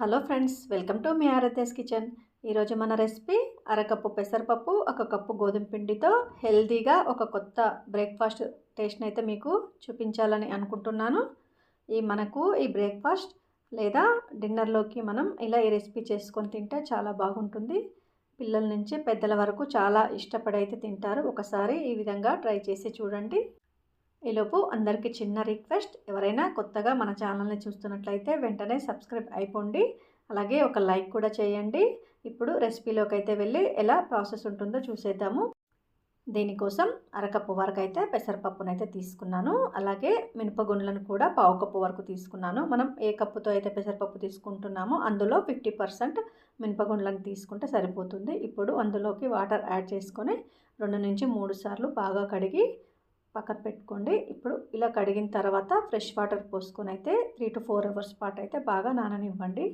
Hello friends welcome to మీ Aaradhya's kitchen. ఈరోజు మన రెసిపీ అరకప్పు పెసరపప్పు ఒక కప్పు గోధుమ పిండితో హెల్దీగా ఒక కొత్త బ్రేక్ఫాస్ట్ టేస్ట్ని అయితే మీకు చూపించాలని అనుకుంటున్నాను. ఈ మనకు ఈ బ్రేక్ఫాస్ట్ లేదా డిన్నర్లోకి మనం ఇలా ఈ రెసిపీ చేసుకొని తింటే చాలా బాగుంటుంది. పిల్లల నుంచి పెద్దల వరకు చాలా ఇష్టపడి అయితే తింటారు. ఒకసారి ఈ విధంగా ట్రై చేసి చూడండి. ఈలోపు అందరికీ చిన్న రిక్వెస్ట్ ఎవరైనా కొత్తగా మన ఛానల్ని చూస్తున్నట్లయితే వెంటనే సబ్స్క్రైబ్ అయిపోండి. అలాగే ఒక లైక్ కూడా చేయండి. ఇప్పుడు రెసిపీలోకి అయితే వెళ్ళి ఎలా ప్రాసెస్ ఉంటుందో చూసేద్దాము. దీనికోసం అరకప్పు వరకు అయితే పెసరపప్పునైతే తీసుకున్నాను. అలాగే మినపగుండ్లను కూడా పావు కప్పు వరకు తీసుకున్నాను. మనం ఏ కప్పుతో అయితే పెసరపప్పు తీసుకుంటున్నామో అందులో ఫిఫ్టీ పర్సెంట్ మినపగుండ్లను తీసుకుంటే సరిపోతుంది. ఇప్పుడు అందులోకి వాటర్ యాడ్ చేసుకొని రెండు నుంచి మూడు సార్లు బాగా కడిగి పక్కన పెట్టుకోండి. ఇప్పుడు ఇలా కడిగిన తర్వాత ఫ్రెష్ వాటర్ పోసుకొని అయితే త్రీ టు ఫోర్ అవర్స్ పాటు అయితే బాగా నాననివ్వండి.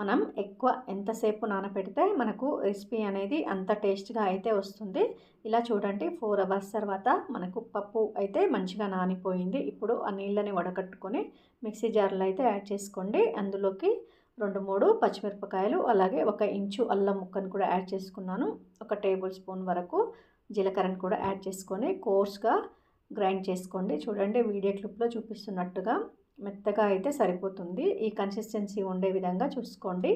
మనం ఎక్కువ ఎంతసేపు నానపెడితే మనకు రెసిపీ అనేది అంత టేస్ట్గా అయితే వస్తుంది. ఇలా చూడండి ఫోర్ అవర్స్ తర్వాత మనకు పప్పు అయితే మంచిగా నానిపోయింది. ఇప్పుడు ఆ నీళ్ళని వడకట్టుకొని మిక్సీ జార్లో అయితే యాడ్ చేసుకోండి. అందులోకి రెండు మూడు పచ్చిమిరపకాయలు అలాగే ఒక ఇంచు అల్లం ముక్కను కూడా యాడ్ చేసుకున్నాను. ఒక టేబుల్ స్పూన్ వరకు జీలకర్రను కూడా యాడ్ చేసుకొని కోర్స్గా గ్రైండ్ చేసుకోండి. చూడండి వీడియో క్లిప్లో చూపిస్తున్నట్టుగా మెత్తగా అయితే సరిపోతుంది. ఈ కన్సిస్టెన్సీ ఉండే విధంగా చూసుకోండి.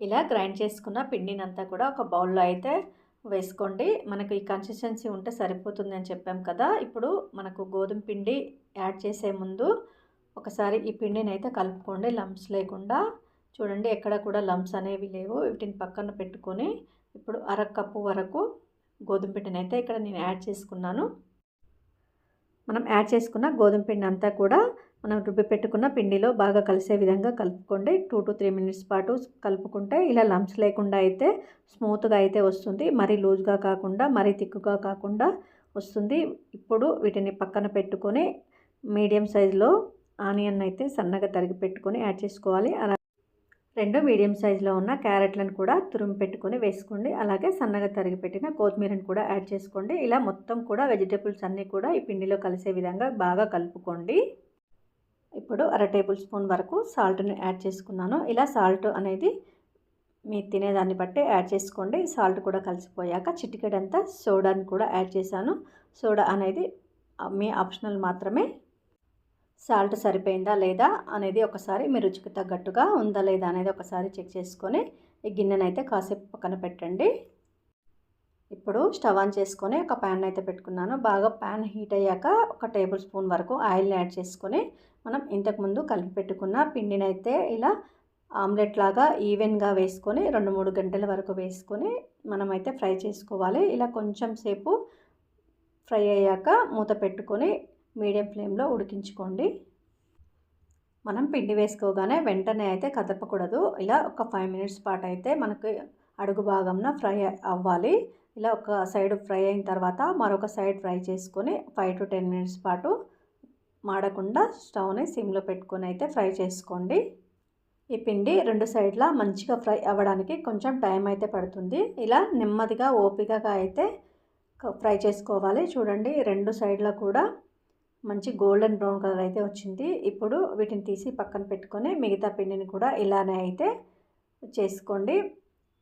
ఇలా గ్రైండ్ చేసుకున్న పిండినంతా కూడా ఒక బౌల్లో అయితే వేసుకోండి. మనకు ఈ కన్సిస్టెన్సీ ఉంటే సరిపోతుంది అని చెప్పాం కదా. ఇప్పుడు మనకు గోధుమ పిండి యాడ్ చేసే ముందు ఒకసారి ఈ పిండిని అయితే కలుపుకోండి. లంప్స్ లేకుండా చూడండి ఎక్కడ కూడా లంప్స్ అనేవి లేవు. వీటిని పక్కన పెట్టుకొని ఇప్పుడు అర కప్పు వరకు గోధుమ పిండిని అయితే ఇక్కడ నేను యాడ్ చేసుకున్నాను. మనం యాడ్ చేసుకున్న గోధుమ పిండి అంతా కూడా మనం రుబ్బి పెట్టుకున్న పిండిలో బాగా కలిసే విధంగా కలుపుకోండి. టూ టు త్రీ మినిట్స్ పాటు కలుపుకుంటే ఇలా లంప్స్ లేకుండా అయితే స్మూత్గా అయితే వస్తుంది. మరీ లూజ్గా కాకుండా మరీ తిక్కుగా కాకుండా వస్తుంది. ఇప్పుడు వీటిని పక్కన పెట్టుకొని మీడియం సైజులో ఆనియన్ అయితే సన్నగా తరిగి పెట్టుకొని యాడ్ చేసుకోవాలి. అలా రెండు మీడియం సైజులో ఉన్న క్యారెట్లను కూడా తురుము పెట్టుకొని వేసుకోండి. అలాగే సన్నగా తరిగి పెట్టిన కొత్తిమీరని కూడా యాడ్ చేసుకోండి. ఇలా మొత్తం కూడా వెజిటేబుల్స్ అన్నీ కూడా ఈ పిండిలో కలిసే విధంగా బాగా కలుపుకోండి. ఇప్పుడు అర టేబుల్ స్పూన్ వరకు సాల్ట్ని యాడ్ చేసుకున్నాను. ఇలా సాల్ట్ అనేది మీ తినేదాన్ని బట్టి యాడ్ చేసుకోండి. సాల్ట్ కూడా కలిసిపోయాక చిటికెడంతా సోడాని కూడా యాడ్ చేశాను. సోడా అనేది మీ ఆప్షనల్ మాత్రమే సాల్ట్ సరిపోయిందా లేదా అనేది ఒకసారి మీ రుచికి తగ్గట్టుగా ఉందా లేదా అనేది ఒకసారి చెక్ చేసుకొని ఈ గిన్నెనైతే కాసేపు పక్కన పెట్టండి. ఇప్పుడు స్టవ్ ఆన్ చేసుకొని ఒక ప్యాన్ అయితే పెట్టుకున్నాను. బాగా ప్యాన్ హీట్ అయ్యాక ఒక టేబుల్ స్పూన్ వరకు ఆయిల్ని యాడ్ చేసుకొని మనం ఇంతకుముందు కలిపి పెట్టుకున్న పిండిని అయితే ఇలా ఆమ్లెట్ లాగా ఈవెన్గా వేసుకొని రెండు మూడు గంటల వరకు వేసుకొని మనమైతే ఫ్రై చేసుకోవాలి. ఇలా కొంచెం సేపు ఫ్రై అయ్యాక మూత పెట్టుకొని మీడియం ఫ్లేమ్లో ఉడికించుకోండి. మనం పిండి వేసుకోగానే వెంటనే అయితే కదపకూడదు. ఇలా ఒక ఫైవ్ మినిట్స్ పాటు అయితే మనకు అడుగు భాగంన ఫ్రై అవ్వాలి. ఇలా ఒక సైడ్ ఫ్రై అయిన తర్వాత మరొక సైడ్ ఫ్రై చేసుకొని ఫైవ్ టు టెన్ మినిట్స్ పాటు మాడకుండా స్టవ్ని సిమ్లో పెట్టుకొని అయితే ఫ్రై చేసుకోండి. ఈ పిండి రెండు సైడ్లా మంచిగా ఫ్రై అవ్వడానికి కొంచెం టైం అయితే పడుతుంది. ఇలా నెమ్మదిగా ఓపికగా అయితే ఫ్రై చేసుకోవాలి. చూడండి రెండు సైడ్ల కూడా మంచి గోల్డెన్ బ్రౌన్ కలర్ అయితే వచ్చింది. ఇప్పుడు వీటిని తీసి పక్కన పెట్టుకొని మిగతా పిండిని కూడా ఇలానే అయితే చేసుకోండి.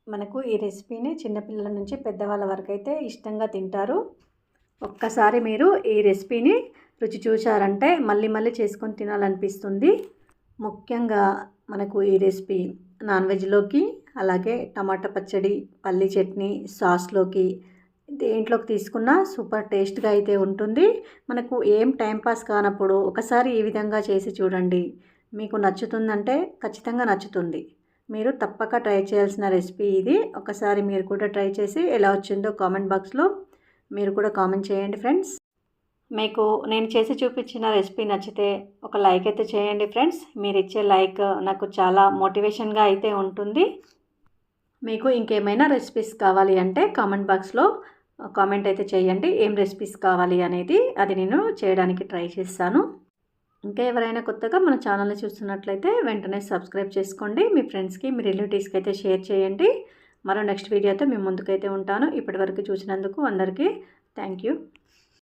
మనకు ఈ రెసిపీని చిన్నపిల్లల నుంచి పెద్దవాళ్ళ వరకు అయితే ఇష్టంగా తింటారు. ఒక్కసారి మీరు ఈ రెసిపీని రుచి చూశారంటే మళ్ళీ మళ్ళీ చేసుకొని తినాలనిపిస్తుంది. ముఖ్యంగా మనకు ఈ రెసిపీ నాన్ వెజ్లోకి అలాగే టమాటా పచ్చడి పల్లి చట్నీ సాస్లోకి దేంట్లోకి తీసుకున్నా సూపర్ టేస్ట్గా అయితే ఉంటుంది. మనకు ఏం టైంపాస్ కానప్పుడు ఒకసారి ఈ విధంగా చేసి చూడండి. మీకు నచ్చుతుందంటే ఖచ్చితంగా నచ్చుతుంది. మీరు తప్పక ట్రై చేయాల్సిన రెసిపీ ఇది. ఒకసారి మీరు కూడా ట్రై చేసి ఎలా వచ్చిందో కామెంట్ బాక్స్లో మీరు కూడా కామెంట్ చేయండి ఫ్రెండ్స్. మీకు నేను చేసి చూపించిన రెసిపీ నచ్చితే ఒక లైక్ అయితే చేయండి ఫ్రెండ్స్. మీరు ఇచ్చే లైక్ నాకు చాలా మోటివేషన్గా అయితే ఉంటుంది. మీకు ఇంకేమైనా రెసిపీస్ కావాలి అంటే కామెంట్ బాక్స్లో కామెంట్ అయితే చేయండి. ఏం రెసిపీస్ కావాలి అనేది అది నేను చేయడానికి ట్రై చేస్తాను. ఇంకా ఎవరైనా కొత్తగా మన ఛానల్ని చూస్తున్నట్లయితే వెంటనే సబ్స్క్రైబ్ చేసుకోండి. మీ ఫ్రెండ్స్కి మీ రిలేటివ్స్కి అయితే షేర్ చేయండి. మరో నెక్స్ట్ వీడియోతో మేము ముందుకైతే ఉంటాను. ఇప్పటివరకు చూసినందుకు అందరికీ థ్యాంక్ యూ